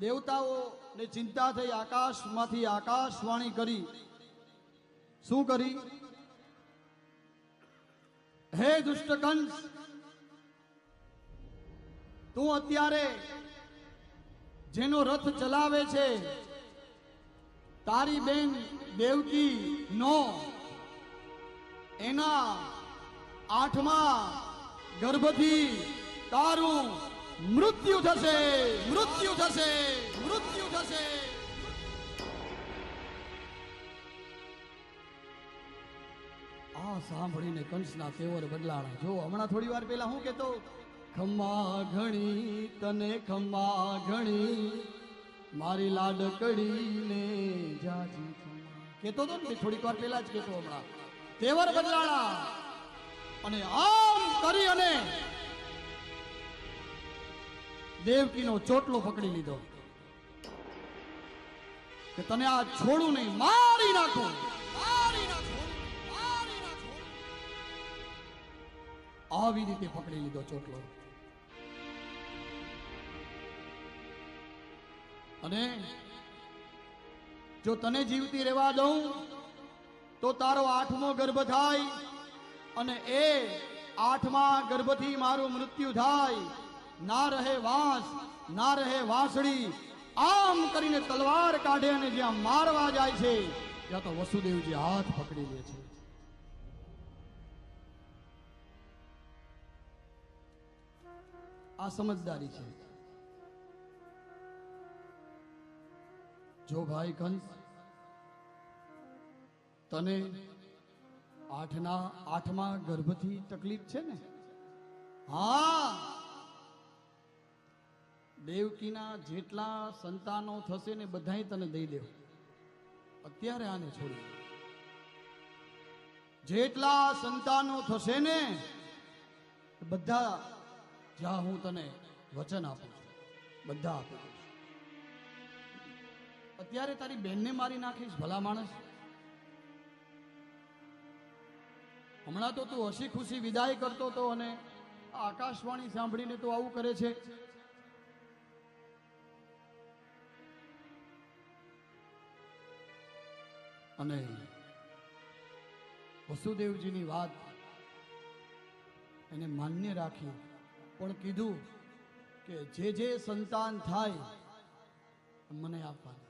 દેવતાઓ ને ચિંતા થઈ આકાશમાંથી આકાશવાણી કરી. શું કરી? હે દુષ્ટકંસ, તું અત્યારે જેનો રથ ચલાવે છે, તારી બેન દેવકી નો, એના આઠમા ગર્ભથી તારું મૃત્યુ થશે મૃત્યુ થશે મૃત્યુ થશે. આ સાંભળીને કંસના તેવર બદલાણા. જો હમણાં થોડી વાર પહેલા હું કેતો ખમ્મા ઘણી, તને ખમ્મા ઘણી, મારી લાડકડીને જાજી કેતો તો ને થોડીક વાર પહેલા જ કેતો હમણાં. તેવર બદલાણા. અને આમ કરી અને દેવકીનો ચોટલો પકડી લીધો. કે તને આ છોડું નહીં, મારી નાખું. આવી રીતે પકડી લીધો ચોટલો. અને જો તને જીવતી રહેવા દઉં, તો તારો આઠમો ગર્ભ થાય અને એ આઠમા ગર્ભથી મારું મૃત્યુ થાય. ના રહે વાંસ, ના રહે વાસળી, આમ કરીને તલવાર કાઢે અને જ્યાં મારવા જાય છે, ત્યાં તો વસુદેવજી હાથ પકડી લે છે. આ સમજદારી છે. જો ભાઈ કંસ, તને આઠના, આઠમા ગર્ભથી તકલીફ છે ને? હા દેવકીના જેટલા સંતાનો થશે ને બધાય તને દઈ દેવ. અત્યારે આને છોડી જેટલા સંતાનો થશે ને બધા જ્યાં હું તને વચન આપું છું. બધા આપું. છું અત્યારે તારી બેનને મારી નાખીશ, ભલા માણસ. હમણાં તો તું હસી ખુશી વિદાય કરતો હતો અને આકાશવાણી સાંભળીને તું આવું કરે છે. અને વસુદેવજીની વાત એને માન્ય રાખી, પણ કીધું કે જે જે સંતાન થાય, મને આપવાનું.